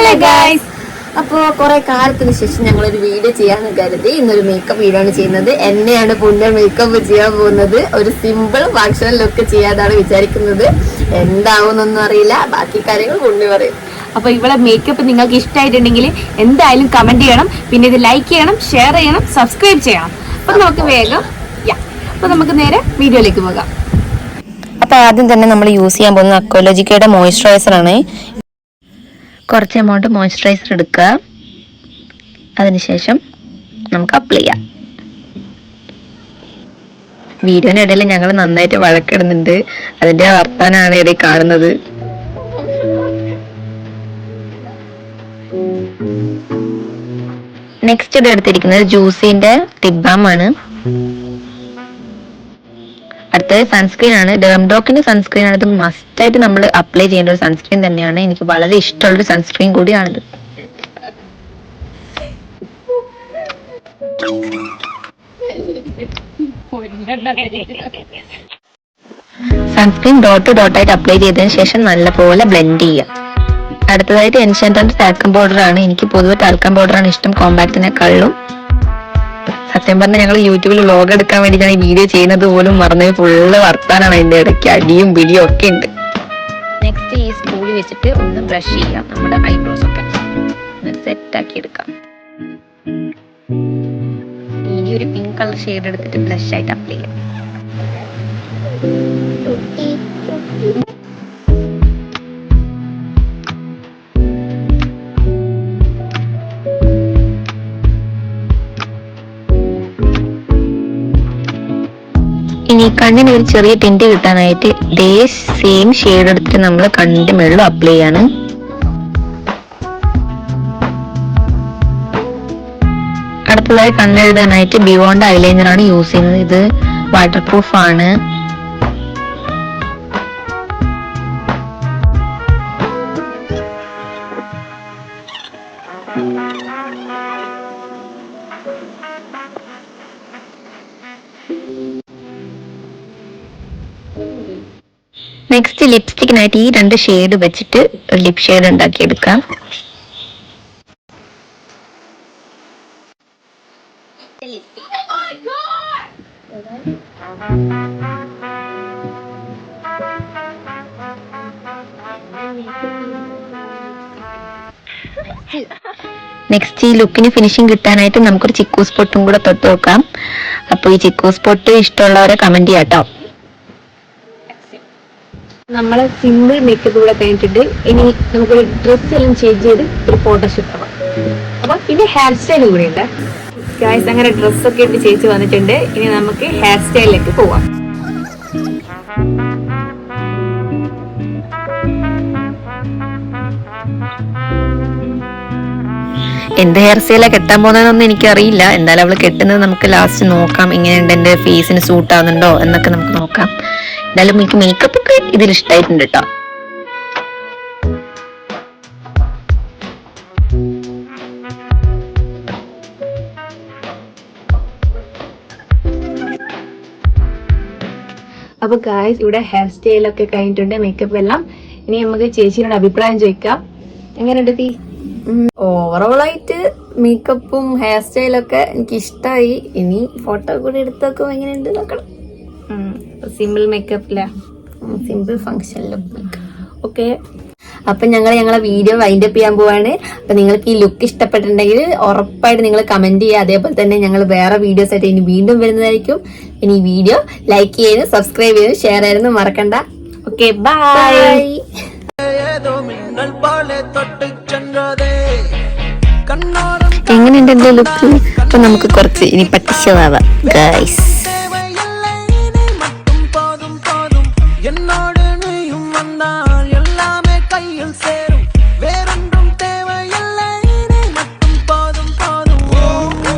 Hello guys അപ്പോൾ കുറെ കാലത്തിന് ശേഷം ഞങ്ങൾ ഒരു വീഡിയോ ചെയ്യാന്ന് കരുതി. ഇന്നൊരു മേക്കപ്പ് വീഡിയോ ആണ് ചെയ്യുന്നത്. എന്നെയാണ് പുണ്യ മേക്കപ്പ് ചെയ്യാൻ പോകുന്നത്. ഒരു സിമ്പിൾ ഫങ്ഷണൽ ലുക്ക് ചെയ്യാതാണ് വിചാരിക്കുന്നത്. എന്താവുന്നൊന്നും അറിയില്ല. ബാക്കി കാര്യങ്ങൾ പുണ്യ പറയും. അപ്പൊ ഇവിടെ മേക്കപ്പ് നിങ്ങൾക്ക് ഇഷ്ടമായിട്ടുണ്ടെങ്കിൽ എന്തായാലും കമന്റ് ചെയ്യണം. പിന്നെ ഇത് ലൈക്ക് ചെയ്യണം ഷെയർ ചെയ്യണം സബ്സ്ക്രൈബ് ചെയ്യണം. അപ്പൊ നമുക്ക് വേഗം യാ അപ്പൊ നമുക്ക് നേരെ വീഡിയോയിലേക്ക് പോകാം. അപ്പോൾ ആദ്യം തന്നെ നമ്മൾ യൂസ് ചെയ്യാൻ പോകുന്ന അക്കോളജിക്കയുടെ മോയ്സ്ചറൈസർ ആണ്. കുറച്ച് എമൗണ്ട് മോയ്സ്ചറൈസർ എടുക്കുക. അതിനുശേഷം നമുക്ക് അപ്ലൈ ചെയ്യാം. വീഡിയോനിടയിൽ ഞങ്ങൾ നന്നായിട്ട് വഴക്കിടുന്നുണ്ട്. അതിന്റെ വർത്താനാണ് ഇടയിൽ കാണുന്നത്. നെക്സ്റ്റ് ഇത് എടുത്തിരിക്കുന്നത് ജ്യൂസിന്റെ ടിബാം ആണ് അടുത്തത് സൺസ്ക്രീൻ ആണ്. ഡെർമഡോക്കിന്റെ സൺസ്ക്രീൻ ആണ്. ഇത് മസ്റ്റ് ആയിട്ട് നമ്മൾ അപ്ലൈ ചെയ്യേണ്ട ഒരു സൺസ്ക്രീൻ തന്നെയാണ്. എനിക്ക് വളരെ ഇഷ്ടമുള്ള സൺസ്ക്രീൻ കൂടിയാണിത്. സൺസ്ക്രീൻ ഡോട്ട് ഡോട്ടായിട്ട് അപ്ലൈ ചെയ്തതിന് ശേഷം നല്ലപോലെ ബ്ലെൻഡ് ചെയ്യുക. അടുത്തതായിട്ട് എൻഷന്റന്റ് ടാൽക്കം പൗഡർ ആണ്. എനിക്ക് പൊതുവെ ടാൽക്കം പൗഡർ ആണ് ഇഷ്ടം. കോമ്പാക്റ്റിനെക്കാളും സത്യം പറഞ്ഞാൽ ഞങ്ങൾ യൂട്യൂബിൽ വ്ലോഗ് എടുക്കാൻ വേണ്ടിയിട്ടാണ് ഈ വീഡിയോ ചെയ്യുന്നത് പോലും മറന്നു ഫുള്ള് വർത്താനാണ് അതിന്റെ ഇടയ്ക്ക്. അടിയും പിടിയും ഒക്കെ ഉണ്ട്. നെക്സ്റ്റ് ഈ സ്കൂളിൽ വെച്ചിട്ട് ഒന്ന് ബ്രഷ് ചെയ്യാം നമ്മുടെ ഐബ്രോസ് ഒക്കെ. സെറ്റ് ആക്കി എടുക്കാം. ഇനി ഒരു പിങ്ക് കളർ ഷെയ്ഡ് എടുത്തിട്ട് ബ്ലഷ് ആയിട്ട് അപ്ലൈ ചെയ്യാം. ഇനി കണ്ണിന് ഒരു ചെറിയ ടിന്റ് കിട്ടാനായിട്ട് ഇതേ സെയിം ഷെയ്ഡ് എടുത്തിട്ട് നമ്മൾ കണ്ണിന്റെ മുകളിൽ അപ്ലൈ ചെയ്യാണ്. അടുത്തതായി കണ്ണെഴുതാനായിട്ട് ബിയോണ്ട് ഐലൈനർ ആണ് യൂസ് ചെയ്യുന്നത്. ഇത് വാട്ടർ പ്രൂഫ് ആണ്. നെക്സ്റ്റ് ലിപ്സ്റ്റിക്കിനായിട്ട് ഈ രണ്ട് ഷെയ്ഡ് വെച്ചിട്ട് ലിപ് ഷെയ്ഡ് ഉണ്ടാക്കിയെടുക്കാം. നെക്സ്റ്റ് ഈ ലുക്കിന് ഫിനിഷിംഗ് കിട്ടാനായിട്ട് നമുക്കൊരു ചിക്കു സ്പോട്ടും കൂടെ തൊട്ട് നോക്കാം. അപ്പോൾ ഈ ചിക്കു സ്പോട്ട് ഇഷ്ടമുള്ളവരെ കമന്റ് ചെയ്യാം കേട്ടോ നമ്മളെ സിമ്പിൾ മേക്കപ്പ് ഇവിടെ കഴിഞ്ഞിട്ടുണ്ട്. ഇനി നമുക്കൊരു ഡ്രസ് എല്ലാം ചേഞ്ച് ചെയ്ത് ഒരു ഫോട്ടോഷൂട്ട് ആവാം അപ്പൊ പിന്നെ ഹെയർ സ്റ്റൈൽ കൂടി ഉണ്ട്. ഗായ്സ് അങ്ങനെ ഡ്രസ്സൊക്കെ ഇട്ട് ചേച്ചി വന്നിട്ടുണ്ട്. ഇനി നമുക്ക് ഹെയർ സ്റ്റൈലിലേക്ക് പോവാം. എന്ത് ഹെയർ സ്റ്റൈലാണ് കെട്ടാൻ പോകുന്നതെന്നൊന്നും എനിക്കറിയില്ല. എന്തായാലും അവൾ കെട്ടുന്നത് നമുക്ക് ലാസ്റ്റ് നോക്കാം. ഇങ്ങനെയുണ്ട് എന്റെ ഫേസിന് സൂട്ട് ആവുന്നുണ്ടോ എന്നൊക്കെ നമുക്ക് നോക്കാം. എന്തായാലും എനിക്ക് മേക്കപ്പ് ഒക്കെ ഇതിൽ ഇഷ്ടമായിട്ടുണ്ട് കേട്ടോ അപ്പൊ ഗായ്സ് ഇവിടെ ഹെയർ സ്റ്റൈലൊക്കെ കഴിഞ്ഞിട്ടുണ്ട് മേക്കപ്പ് എല്ലാം. ഇനി നമുക്ക് ചേച്ചിയുടെ അഭിപ്രായം ചോദിക്കാം. എങ്ങനെയുണ്ട് തീ ഓവറോൾ ആയിട്ട് മേക്കപ്പും ഹെയർ സ്റ്റൈലൊക്കെ എനിക്ക് ഇഷ്ടമായി ഇനി ഫോട്ടോ കൂടി എടുത്തൊക്കെ എങ്ങനെയുണ്ട് നോക്കണം. സിമ്പിൾ മേക്കപ്പില്ല സിമ്പിൾ ഫങ്ഷൻ ലുക്ക് ഓക്കെ അപ്പം ഞങ്ങൾ ഞങ്ങളെ വീഡിയോ വൈൻഡ് അപ്പ് ചെയ്യാൻ പോവാണ്. അപ്പം നിങ്ങൾക്ക് ഈ ലുക്ക് ഇഷ്ടപ്പെട്ടിട്ടുണ്ടെങ്കിൽ ഉറപ്പായിട്ട് നിങ്ങൾ കമന്റ് ചെയ്യുക. അതേപോലെ തന്നെ ഞങ്ങൾ വേറെ വീഡിയോസ് ആയിട്ട് ഇനി വീണ്ടും വരുന്നതായിരിക്കും. ഇനി വീഡിയോ ലൈക്ക് ചെയ്യാനും സബ്സ്ക്രൈബ് ചെയ്യാനും ഷെയർ ചെയ്യാനും മറക്കണ്ട. ഓക്കെ ബായ് എങ്ങനെയുണ്ട് എന്റെ ലുക്ക് അപ്പൊ നമുക്ക് കുറച്ച് ഇനി പറ്റിച്ചതാവാം ഗൈസ് என்னோடு நீயும் வந்தால் எல்லாமே கையில் சேர்